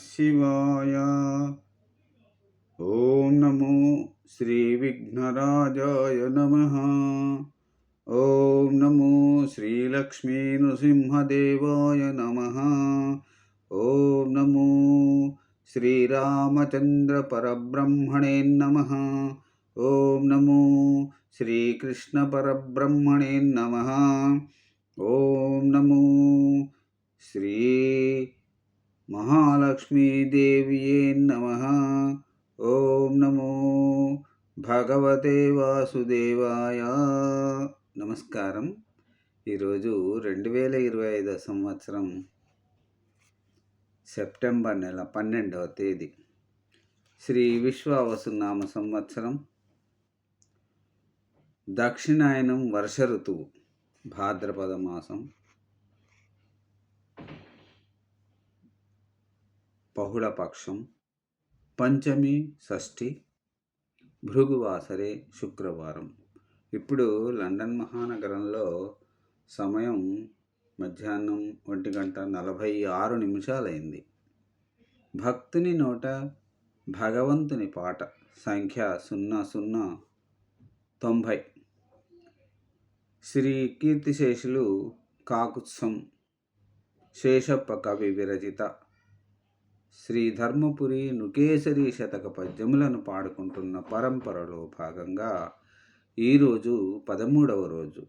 శివాయ ఓం నమో శ్రీ విఘ్నరాజాయ నమ ఓం నమో శ్రీలక్ష్మీ నృసింహదేవాయ నమ ఓం నమో శ్రీరామచంద్ర పరబ్రహ్మణే నమ ఓం నమో శ్రీకృష్ణ పరబ్రహ్మణే నమ ఓం నమో శ్రీ మహాలక్ష్మీదేవియే నమ. ఓం నమో భగవతే వాసుదేవాయ. నమస్కారం. ఈరోజు రెండు వేల ఇరవై ఐదో సంవత్సరం సెప్టెంబర్ నెల పన్నెండవ తేదీ. శ్రీ విశ్వావసునామ సంవత్సరం. దక్షిణాయనం వర్ష ఋతువు భాద్రపద మాసం. బహుళపక్షం. పంచమి షష్ఠి భృగువాసరే శుక్రవారం. ఇప్పుడు లండన్ మహానగరంలో సమయం మధ్యాహ్నం ఒంటి గంట నలభై ఆరు నిమిషాలైంది. భక్తుని నోట భగవంతుని పాట సంఖ్య సున్నా సున్నా తొంభై. శ్రీ కీర్తిశేషులు కాకుత్సం శేషప్ప కవి విరచిత శ్రీ ధర్మపురి నుకేసరి శతక పద్యములను పాడుకుంటున్న పరంపరలో భాగంగా ఈరోజు పదమూడవ రోజు.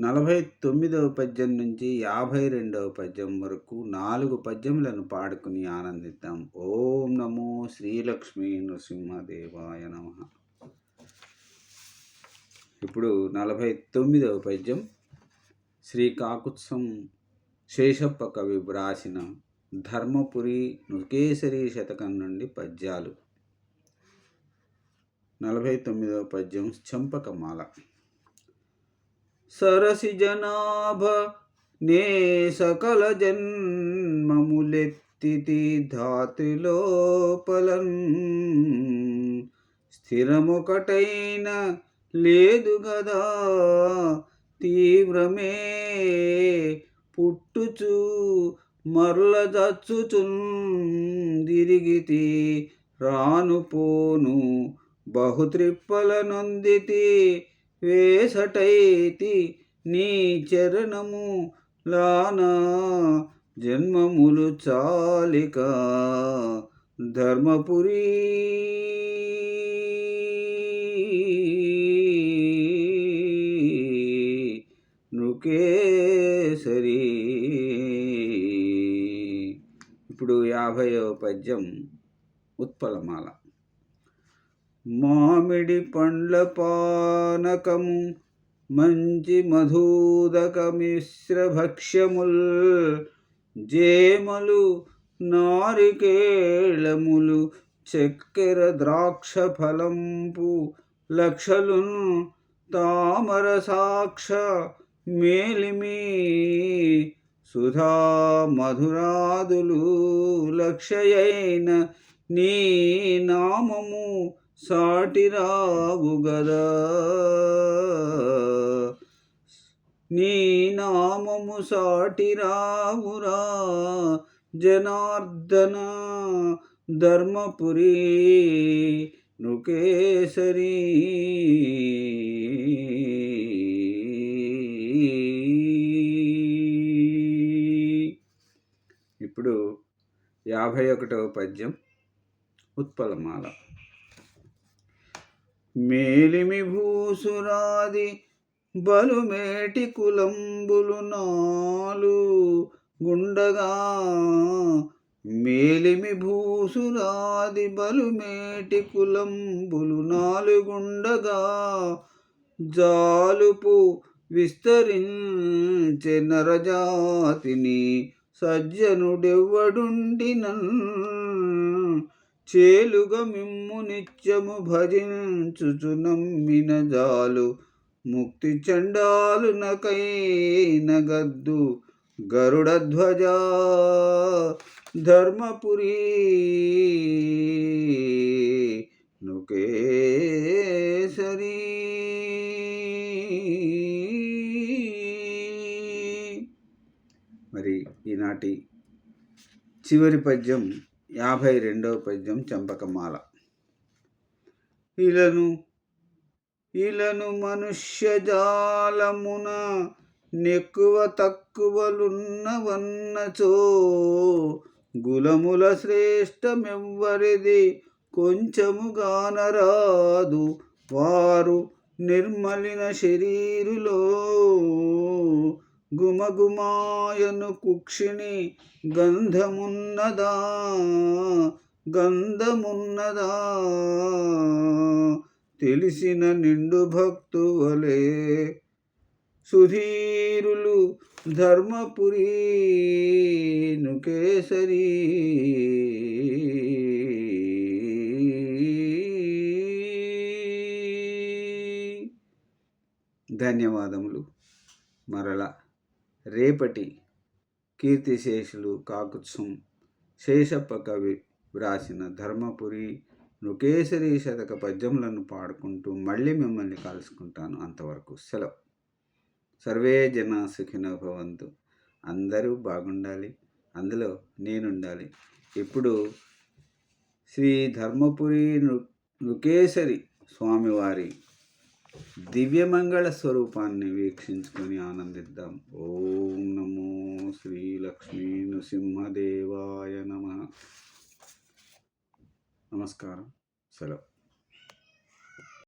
నలభై తొమ్మిదవ పద్యం నుంచి యాభై రెండవ పద్యం వరకు నాలుగు పద్యములను పాడుకుని ఆనందిద్దాం. ఓం నమో శ్రీలక్ష్మీ నృసింహదేవాయ నమ. ఇప్పుడు నలభై తొమ్మిదవ పద్యం శ్రీ కాకుత్సం శేషప్ప కవి వ్రాసిన ధర్మపురి నుకేసరి శతకం నుండి పద్యాలు. నలభై తొమ్మిదవ పద్యం చంపకమాల. సరసి జనాభ నే సకల జన్మములెత్తితి ధాతులోపలన్ స్థిరమొకటైన లేదు గదా తీవ్రమే పుట్టుచూ మరల దచ్చుచున్ రాను పోను బహుత్రిప్పల నొందితి వేసటైతి నీ చరణము లానా జన్మములు చాలిక ధర్మపురీ. నుకే యాభైవ పద్యం ఉత్పలమాల. మామిడి పండ్ల పానకము మంచి మధూదక మిశ్రభక్ష్యముల్ జేమలు నారికేళములు చక్కెర ద్రాక్ష ఫలంపు లక్షలు తామర సాక్ష మేలిమి సుధా మధురాదులు లక్షయైన నీ నామము సాటిరావు గదా. నీ నామము సాటిరావురా జనార్దన ధర్మపురి నృకేసరీ. యాభై ఒకటవ పద్యం ఉత్పలమాల. మేలిమి భూసురాది బలుమేటి కులంబులు నాలు గుండగా మేలిమి భూసురాది బలుమేటి కులంబులు నాలుగుండగా జాలుపు విస్తరించె నరజాతిని సజ్జనుడెవ్వడుండినన్? చేలుగ మిమ్ము నిత్యము భజించుచు నమ్మిన జాలు. ముక్తి చండాలు నకైన గద్దు. గరుడధ్వజ ధర్మపురి. నుకేసరీ. మరి ఈనాటి చివరి పద్యం యాభై రెండవ పద్యం చంపకమాల. ఇలను ఇలను మనుష్యజాలమున నెక్కువ తక్కువలున్నవన్నచో గులముల శ్రేష్టమెవ్వరిది కొంచెముగానరాదు వారు నిర్మలిన శరీరులో గుమగుమాయను కుక్షిణి గంధమున్నదా గంధమున్నదా. తెలిసిన నిండు భక్తువలే సుధీరులు ధర్మపురి నుకేసరి. ధన్యవాదములు. మరలా రేపటి కీర్తిశేషులు కాకుత్సం శేషప్ప కవి వ్రాసిన ధర్మపురి నృకేశరి శతక పద్యములను పాడుకుంటూ మళ్ళీ మిమ్మల్ని కలుసుకుంటాను అంతవరకు. సెలవు. సర్వే జన సుఖిన భవంతు. అందరూ బాగుండాలి. అందులో నేనుండాలి. ఇప్పుడు శ్రీ ధర్మపురి నృ నృకేశరి స్వామివారి దివ్యమంగళ స్వరూపాన్ని వీక్షించుకొని ఆనందిద్దాం. ఓం నమో శ్రీ లక్ష్మీ నృసింహదేవాయ నమ. నమస్కారం. సెలవు.